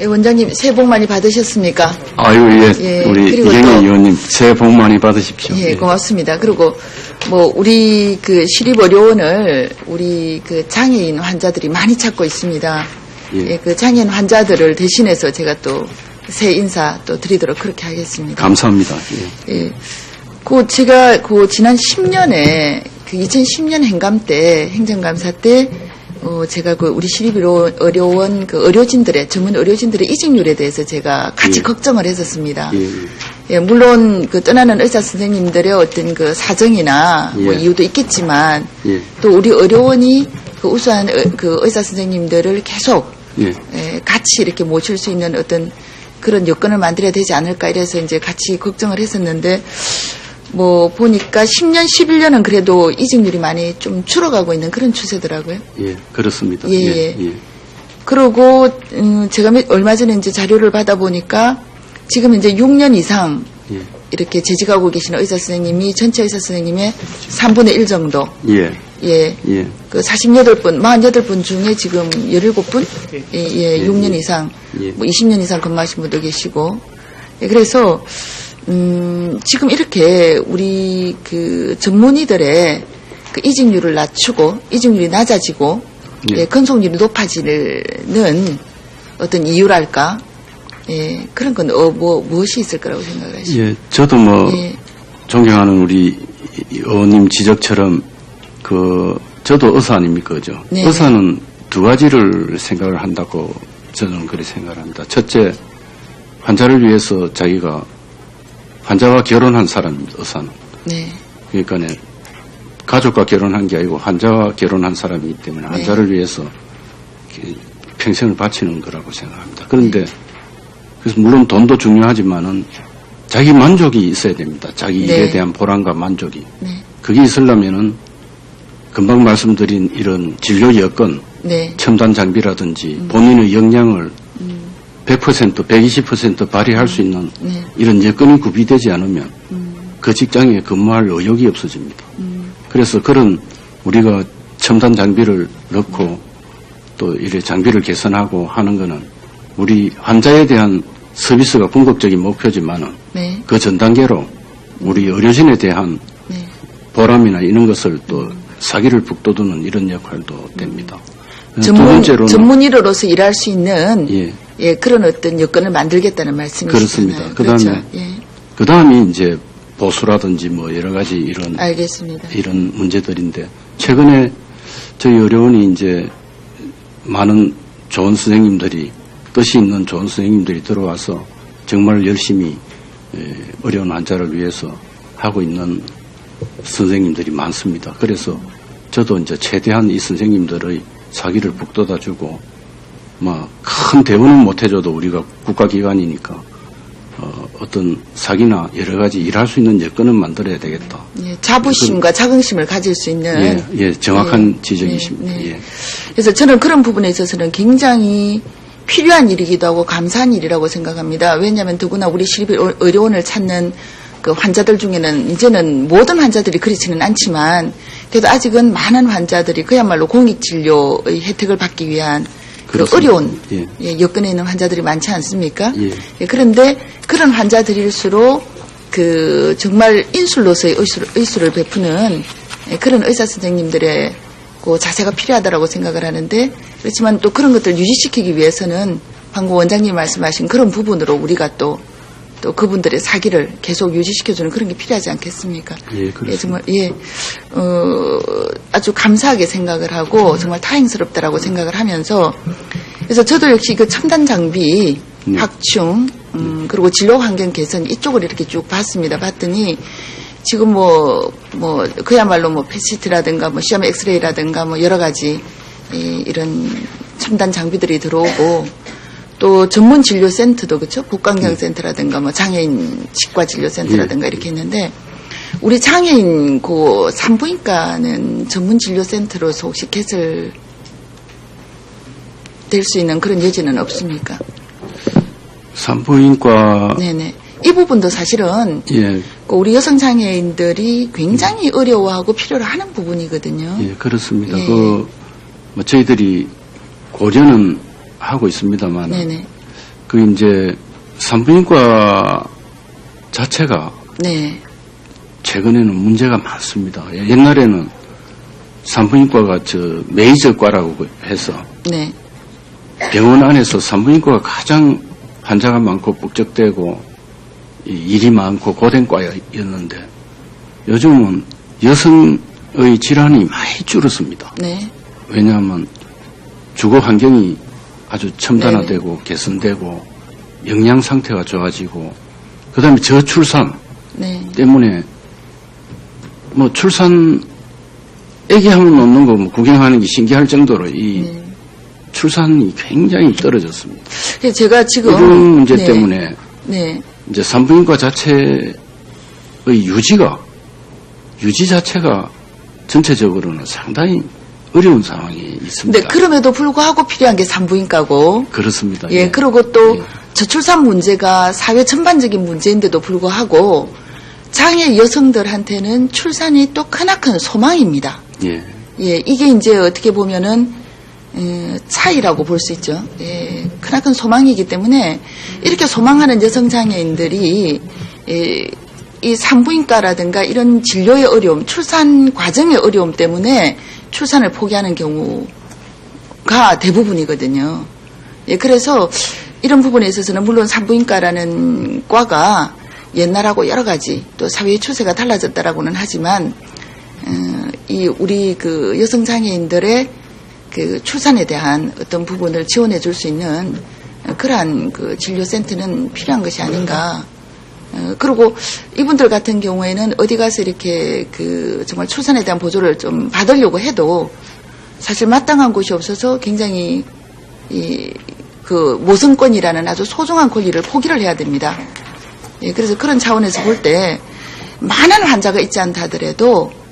예, 원장님 새해 복 많이 받으셨습니까? 아유, 예. 예, 우리 그리고 이경희 또- 의원님 새해 복 많이 받으십시오. 예, 고맙습니다. 그리고 뭐 우리 그 시립 의료원을 우리 그 장애인 환자들이 많이 찾고 있습니다. 예. 예, 그 장애인 환자들을 대신해서 제가 또 새 인사 또 드리도록 그렇게 하겠습니다. 감사합니다. 예. 예. 그 제가 그 지난 10년에 그 2010년 행감 때 행정감사 때 어, 제가 그 우리 시립의료원 그 의료진들의 전문 의료진들의 이직률에 대해서 제가 같이 예. 걱정을 했었습니다. 예, 예. 예, 물론 그 떠나는 의사 선생님들의 어떤 그 사정이나 뭐 예. 이유도 있겠지만 예. 또 우리 의료원이 그 우수한 의- 그 의사 선생님들을 계속 같이 이렇게 모실 수 있는 어떤 그런 여건을 만들어야 되지 않을까 이래서 이제 같이 걱정을 했었는데 뭐 보니까 10년, 11년은 그래도 이직률이 많이 좀 줄어가고 있는 그런 추세더라고요. 예, 그렇습니다. 예, 예. 예. 그리고 음, 제가 몇- 얼마 전에 이제 자료를 받아보니까 지금 이제 6년 이상 예. 이렇게 재직하고 계시는 의사 선생님이 전체 의사 선생님의 3분의 1 정도. 예. 예. 예. 그 48분, 48분 중에 지금 17분? 예, 예, 예, 6년 예. 이상, 예. 뭐 20년 이상 근무하신 분도 계시고. 예, 그래서, 음, 지금 이렇게 우리 그 전문의들의 그 이직률을 낮추고, 이직률이 낮아지고, 예. 예, 근속률이 높아지는 어떤 이유랄까? 예, 그런 건 어, 뭐, 무엇이 있을 거라고 생각을 하시죠? 예. 저도 뭐 예, 존경하는 우리 의원님 지적처럼 그 저도 의사 아닙니까, 그죠? 네. 의사는 두 가지를 생각을 한다고 저는 그렇게 생각을 합니다. 첫째, 환자를 위해서 자기가 환자와 결혼한 사람입니다. 의사는. 네, 그러니까 네, 가족과 결혼한 게 아니고 환자와 결혼한 사람이기 때문에 네. 환자를 위해서 평생을 바치는 거라고 생각합니다. 그런데 네. 그래서 물론 돈도 중요하지만은 자기 만족이 있어야 됩니다. 자기 네. 일에 대한 보람과 만족이. 네, 그게 있으려면은 금방 말씀드린 이런 진료 여건, 네, 첨단 장비라든지 음. 본인의 역량을 100%, 120% 발휘할 수 있는 네, 이런 여건이 구비되지 않으면 음, 그 직장에 근무할 의욕이 없어집니다. 음, 그래서 그런 우리가 첨단 장비를 넣고 또 이래 장비를 개선하고 하는 거는 우리 환자에 대한 서비스가 궁극적인 목표지만은 네, 그 전 단계로 우리 의료진에 대한 네. 보람이나 이런 것을 또 사기를 북돋우는 이런 역할도 됩니다. 두 전문, 번째로는 전문의로서 일할 수 있는 예, 예, 그런 어떤 여건을 만들겠다는 말씀이시잖아요. 그렇습니다. 그렇죠. 그다음에 예, 그 다음이 이제 보수라든지 뭐 여러 가지 이런 알겠습니다. 이런 문제들인데 최근에 저희 의료원이 이제 많은 좋은 선생님들이 뜻이 있는 좋은 선생님들이 들어와서 정말 열심히 에, 어려운 환자를 위해서 하고 있는 선생님들이 많습니다. 그래서 저도 이제 최대한 이 선생님들의 사기를 북돋아주고 뭐큰 대우는 못 해줘도 우리가 국가기관이니까 어, 어떤 사기나 여러 가지 일할 수 있는 여건은 만들어야 되겠다. 예, 자부심과 자긍심을 가질 수 있는 예, 예, 정확한 예, 지적이십니다. 네, 네. 예. 그래서 저는 그런 부분에 있어서는 굉장히 필요한 일이기도 하고 감사한 일이라고 생각합니다. 왜냐하면 더구나 우리 시립의료원을 찾는 그 환자들 중에는 이제는 모든 환자들이 그렇지는 않지만 그래도 아직은 많은 환자들이 그야말로 공익진료의 혜택을 받기 위한 그. 어려운 예. 예, 여건에 있는 환자들이 많지 않습니까? 예. 예, 그런데 그런 환자들일수록 그 정말 인술로서의 의술을, 의술을 베푸는 예, 그런 의사 선생님들의 그 자세가 필요하다라고 생각을 하는데 그렇지만 또 그런 것들을 유지시키기 위해서는 방금 원장님 말씀하신 그런 부분으로 우리가 또또 그분들의 사기를 계속 유지시켜주는 그런 게 필요하지 않겠습니까? 예, 그렇습니다. 정말 예, 어, 아주 감사하게 생각을 하고 정말 다행스럽다라고 생각을 하면서 그래서 저도 역시 그 첨단 장비 네. 확충 음, 그리고 진료 환경 개선 이쪽을 이렇게 쭉 봤습니다. 봤더니 지금 뭐, 뭐, 그야말로 뭐, 패시트라든가 뭐, 시험 엑스레이라든가 뭐, 여러 가지, 이, 이런 첨단 장비들이 들어오고, 또 전문 진료 센터도 그렇죠 복강경 센터라든가 뭐 장애인 치과 진료 센터라든가 이렇게 있는데 우리 장애인 그 산부인과는 전문 진료 센터로서 혹시 개설 될 수 있는 그런 여지는 없습니까? 산부인과 네네. 이 부분도 사실은 예, 그 우리 여성 장애인들이 굉장히 어려워하고 필요로 하는 부분이거든요. 예, 그렇습니다. 예. 그, 뭐, 저희들이 고려는 하고 있습니다만, 네네. 그 이제 산부인과 자체가 네. 최근에는 문제가 많습니다. 예, 옛날에는 산부인과가 저 메이저과라고 해서 네. 병원 안에서 산부인과가 가장 환자가 많고 북적대고 이 일이 많고 고된과였는데 요즘은 여성의 질환이 많이 줄었습니다. 네. 왜냐하면 주거 환경이 아주 첨단화되고 개선되고 영양 상태가 좋아지고 그다음에 저출산 네. 때문에 뭐 출산 애기 하면 놓는 거 뭐 구경하는 게 신기할 정도로 이 네. 출산이 굉장히 떨어졌습니다. 그래서 제가 지금 이런 문제 네. 때문에 네. 이제 산부인과 자체의 유지가 유지 자체가 전체적으로는 상당히 어려운 상황이 있습니다. 근데 그럼에도 불구하고 필요한 게 산부인과고 그렇습니다. 예, 그리고 또 예. 저출산 문제가 사회 전반적인 문제인데도 불구하고 장애 여성들한테는 출산이 또 크나큰 소망입니다. 예. 예, 이게 이제 어떻게 보면은 에, 차이라고 볼 수 있죠. 예, 크나큰 소망이기 때문에 이렇게 소망하는 여성 장애인들이 예, 이 산부인과라든가 이런 진료의 어려움, 출산 과정의 어려움 때문에 출산을 포기하는 경우가 대부분이거든요. 예, 그래서 이런 부분에 있어서는 물론 산부인과라는 과가 옛날하고 여러 가지 또 사회의 추세가 달라졌다라고는 하지만 어, 이 우리 그 여성 장애인들의 그 출산에 대한 어떤 부분을 지원해 줄 수 있는 그러한 그 진료센터는 필요한 것이 아닌가. 어, 그리고 이분들 같은 경우에는 어디 가서 이렇게 그 정말 출산에 대한 보조를 좀 받으려고 해도 사실 마땅한 곳이 없어서 굉장히 이 그 모성권이라는 아주 소중한 권리를 포기를 해야 됩니다. 예, 그래서 그런 차원에서 볼 때 많은 환자가 있지 않다 하더라도 어, 이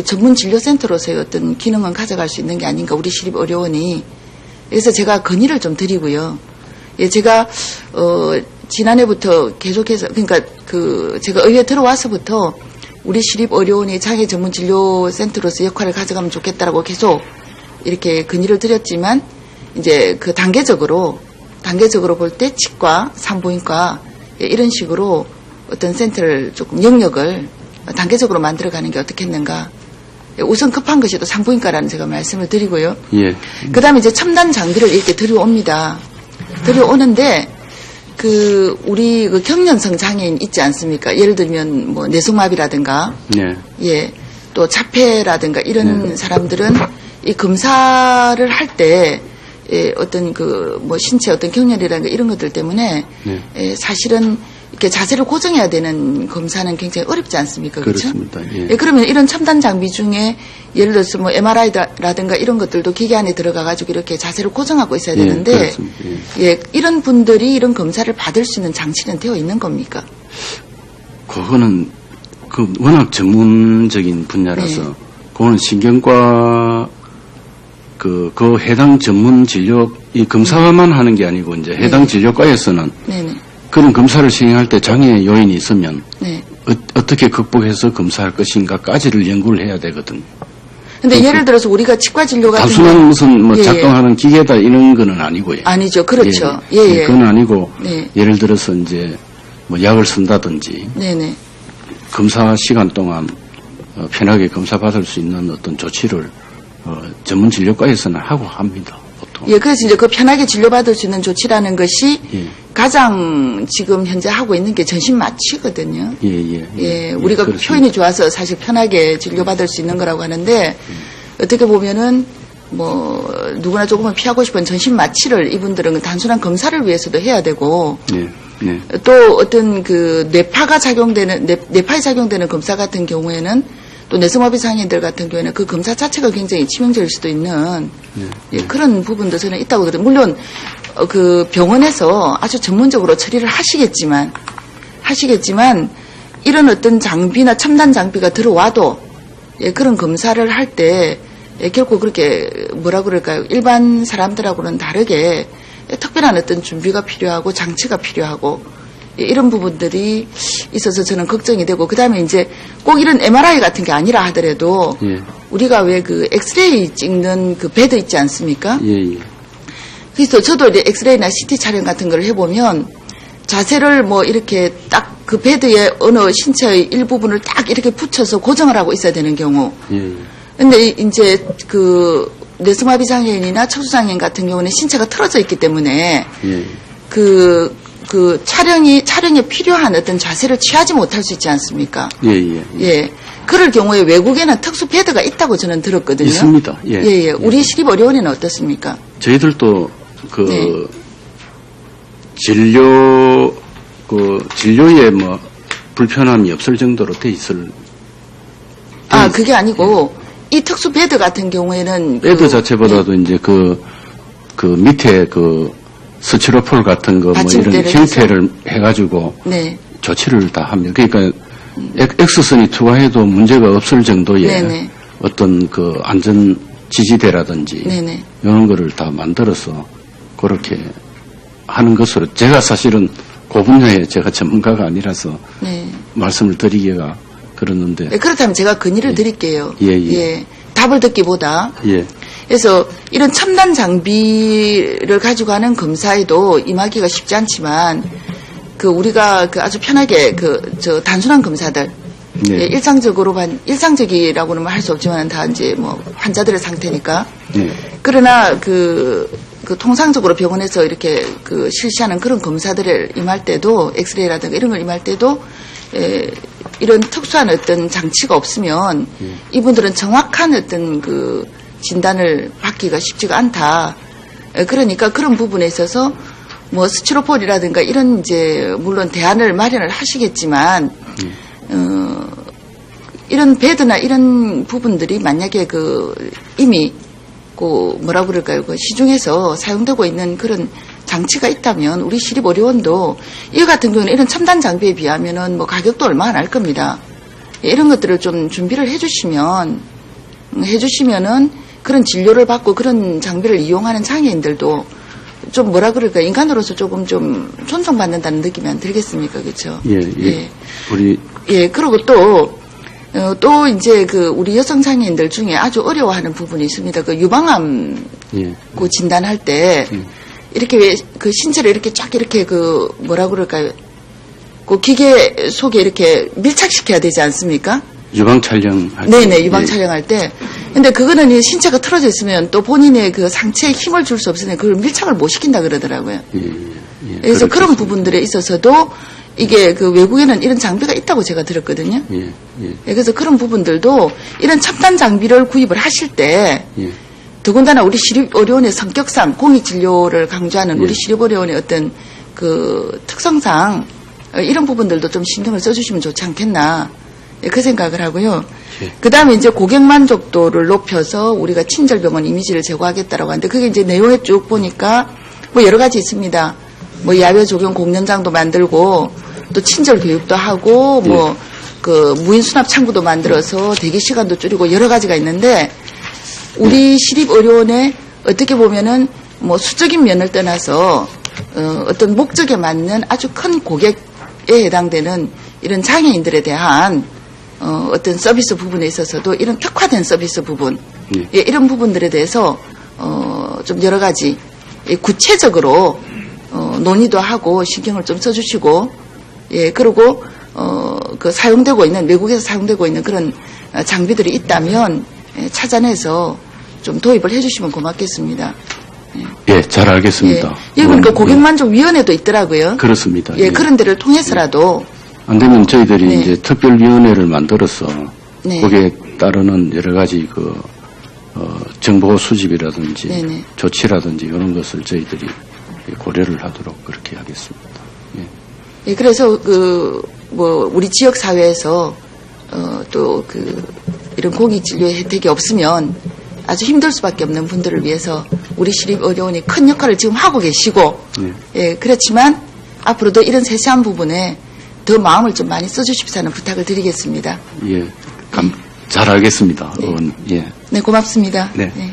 전문 진료센터로서의 어떤 기능은 가져갈 수 있는 게 아닌가 우리 시립 의료원이 그래서 제가 건의를 좀 드리고요. 예, 제가 어, 지난해부터 계속해서 그러니까 그 제가 의회 들어와서부터 우리 시립 의료원이 장애 전문 진료센터로서 역할을 가져가면 좋겠다라고 계속 이렇게 건의를 드렸지만 이제 그 단계적으로 단계적으로 볼 때 치과, 산부인과 예, 이런 식으로 어떤 센터를 조금 영역을 단계적으로 만들어가는 게 어떻겠는가. 예, 우선 급한 것이 또 산부인과라는 제가 말씀을 드리고요. 예. 그 다음에 이제 첨단 장비를 이렇게 들여옵니다. 들여오는데, 그, 우리 그 경련성 장애인 있지 않습니까? 예를 들면 뭐 내성마비라든가, 네. 예, 또 자폐라든가 이런 사람들은 이 검사를 할 때, 예, 어떤 그, 뭐 신체 어떤 경련이라든가 이런 것들 때문에, 네. 예, 사실은 이렇게 자세를 고정해야 되는 검사는 굉장히 어렵지 않습니까? 그렇죠? 그렇습니다. 예. 예, 그러면 이런 첨단 장비 중에 예를 들어서 뭐 MRI라든가 이런 것들도 기계 안에 들어가 가지고 이렇게 자세를 고정하고 있어야 예, 되는데. 예. 예, 이런 분들이 이런 검사를 받을 수 있는 장치는 되어 있는 겁니까? 그거는 그 워낙 전문적인 분야라서 네. 그거는 신경과 그, 그 해당 전문 진료 이 검사만 하는 게 아니고 이제 해당 네. 진료과에서는 네네, 그런 검사를 시행할 때 장애 요인이 있으면 네. 어, 떻게 극복해서 검사할 것인가까지를 연구를 해야 되거든요. 근데 그- 예를 들어서 우리가 치과 진료 같은 단순한 무슨 뭐 예, 예. 작동하는 기계다 이런 거는 아니고요. 아니죠, 그렇죠. 예, 예, 예. 그건 아니고 네. 예를 들어서 이제 뭐 약을 쓴다든지 네 네, 검사 시간 동안 어, 편하게 검사 받을 수 있는 어떤 조치를 어, 전문 진료과에서는 하고 합니다. 예, 그래서 이제 그 편하게 진료받을 수 있는 조치라는 것이 예. 가장 지금 현재 하고 있는 게 전신 마취거든요. 예, 예, 예, 우리가 그렇습니다. 표현이 좋아서 사실 편하게 진료받을 수 있는 거라고 하는데 어떻게 보면은 뭐 누구나 조금은 피하고 싶은 전신 마취를 이분들은 단순한 검사를 위해서도 해야 되고 예, 네, 또 어떤 그 뇌파가 작용되는 뇌, 뇌파에 작용되는 검사 같은 경우에는 또 뇌성마비 장애인들 같은 경우에는 그 검사 자체가 굉장히 치명적일 수도 있는 예, 그런 부분도 저는 있다고 그래요. 물론 어, 그 병원에서 아주 전문적으로 처리를 하시겠지만 하시겠지만 이런 어떤 장비나 첨단 장비가 들어와도 예, 그런 검사를 할때 예, 결코 그렇게 뭐라 그럴까요? 일반 사람들하고는 다르게 예, 특별한 어떤 준비가 필요하고 장치가 필요하고 예, 이런 부분들이 있어서 저는 걱정이 되고 그다음에 이제 꼭 이런 MRI 같은 게 아니라 하더라도 예, 우리가 왜 그 엑스레이 찍는 그 베드 있지 않습니까? 예, 예, 그래서 저도 이제 엑스레이나 CT 촬영 같은 걸 해보면 자세를 뭐 이렇게 딱 그 베드에 어느 신체의 일부분을 딱 이렇게 붙여서 고정을 하고 있어야 되는 경우. 예, 예. 근데 이- 이제 그 뇌수마비 장애인이나 척수장애인 같은 경우는 신체가 틀어져 있기 때문에 예. 그, 그 촬영이, 촬영에 필요한 어떤 자세를 취하지 못할 수 있지 않습니까? 예, 예. 예. 예. 그럴 경우에 외국에는 특수 패드가 있다고 저는 들었거든요. 있습니다. 예. 예, 예. 우리 시립의료원에는 어떻습니까? 저희들도 그 네. 진료 그 진료에 뭐 불편함이 없을 정도로 돼 있을 아, 그게 아니고, 이 특수 베드 같은 경우에는. 그- 자체보다도 이제 그, 그 밑에 그 스티로폴 같은 거 뭐 이런 받침대를 형태를 해가지고 네. 조치를 다 합니다. 그러니까 엑- 엑스선이 투하해도 문제가 없을 정도의 네네. 어떤 그 안전 지지대라든지 네네. 이런 거를 다 만들어서 그렇게 하는 것으로 제가 사실은 그 분야에 제가 전문가가 아니라서 네. 말씀을 드리기가 그러는데 네, 그렇다면 제가 건의를 드릴게요. 예, 예. 답을 듣기보다. 예, 그래서 이런 첨단 장비를 가지고 하는 검사에도 임하기가 쉽지 않지만 그 우리가 그 아주 편하게 그 저 단순한 검사들 네. 예, 일상적으로 반 일상적이라고는 할 수 없지만 다 이제 뭐 환자들의 상태니까. 예, 그러나 그, 그 통상적으로 병원에서 이렇게 그 실시하는 그런 검사들을 임할 때도 엑스레이라든가 이런 걸 임할 때도 에, 이런 특수한 어떤 장치가 없으면 이분들은 정확한 어떤 그 진단을 받기가 쉽지가 않다. 에, 그러니까 그런 부분에 있어서 뭐 스티로폴이라든가 이런 이제 물론 대안을 마련을 하시겠지만 어, 이런 베드나 이런 부분들이 만약에 그 이미 그 뭐라 그럴까요? 그 시중에서 사용되고 있는 그런 장치가 있다면 우리 시립의료원도 이 같은 경우는 이런 첨단 장비에 비하면은 뭐 가격도 얼마 안 할 겁니다. 예, 이런 것들을 좀 준비를 해주시면 음, 해주시면은 그런 진료를 받고 그런 장비를 이용하는 장애인들도 좀 뭐라 그럴까 인간으로서 조금 좀 존중받는다는 느낌이 안 들겠습니까, 그렇죠? 예, 예. 우리 예, 그리고 또, 어, 또 이제 그 우리 여성 장애인들 중에 아주 어려워하는 부분이 있습니다. 그 유방암 예, 그 진단할 때 음. 이렇게 왜 그 신체를 이렇게 쫙 이렇게 그 뭐라 그럴까요? 그 기계 속에 이렇게 밀착시켜야 되지 않습니까? 유방 촬영 네네, 유방 촬영할 때. 근데 그거는 이 신체가 틀어져 있으면 또 본인의 그 상체에 힘을 줄 수 없으니 그걸 밀착을 못 시킨다 그러더라고요. 예, 예, 예. 그래서 그런 그렇겠습니다. 부분들에 있어서도 이게 그 외국에는 이런 장비가 있다고 제가 들었거든요. 예, 예, 예, 그래서 그런 부분들도 이런 첨단 장비를 구입을 하실 때 예, 더군다나 우리 시립의료원의 성격상 공익진료를 강조하는 우리 예. 시립의료원의 어떤 그 특성상 어, 이런 부분들도 좀 신경을 써주시면 좋지 않겠나 예, 그 생각을 하고요. 예. 그 다음에 이제 고객 만족도를 높여서 우리가 친절병원 이미지를 제고하겠다라고 하는데 그게 이제 내용에 쭉 보니까 뭐 여러 가지 있습니다. 뭐 야외 조경 공연장도 만들고 또 친절 교육도 하고 뭐 그 무인 수납 창구도 만들어서 대기 시간도 줄이고 여러 가지가 있는데 우리 시립 의료원에 어떻게 보면은 뭐 수적인 면을 떠나서 어, 어떤 목적에 맞는 아주 큰 고객에 해당되는 이런 장애인들에 대한 어, 어떤 서비스 부분에 있어서도 이런 특화된 서비스 부분 예. 예, 이런 부분들에 대해서 어, 좀 여러 가지 예, 구체적으로 어, 논의도 하고 신경을 좀 써주시고 예 그리고 어, 그 사용되고 있는 외국에서 사용되고 있는 그런 어, 장비들이 있다면 예, 찾아내서 좀 도입을 해주시면 고맙겠습니다. 예, 잘 예, 알겠습니다. 예, 그러니까 음, 고객만족 위원회도 있더라고요. 그렇습니다. 예, 그런 데를 통해서라도 안 되면 저희들이 네. 이제 특별위원회를 만들어서 네. 거기에 따르는 여러 가지 그 어, 정보 수집이라든지 네네. 조치라든지 이런 것을 저희들이 고려를 하도록 그렇게 하겠습니다. 예. 예, 그래서 그 뭐 우리 지역 사회에서 어, 또 그 이런 공익 진료의 혜택이 없으면 아주 힘들 수밖에 없는 분들을 위해서 우리 시립 의료원이 큰 역할을 지금 하고 계시고 네. 예, 그렇지만 앞으로도 이런 세세한 부분에 더 마음을 좀 많이 써주십사 하는 부탁을 드리겠습니다. 예, 감, 잘 알겠습니다. 네. 의원. 예. 네, 고맙습니다. 네. 네.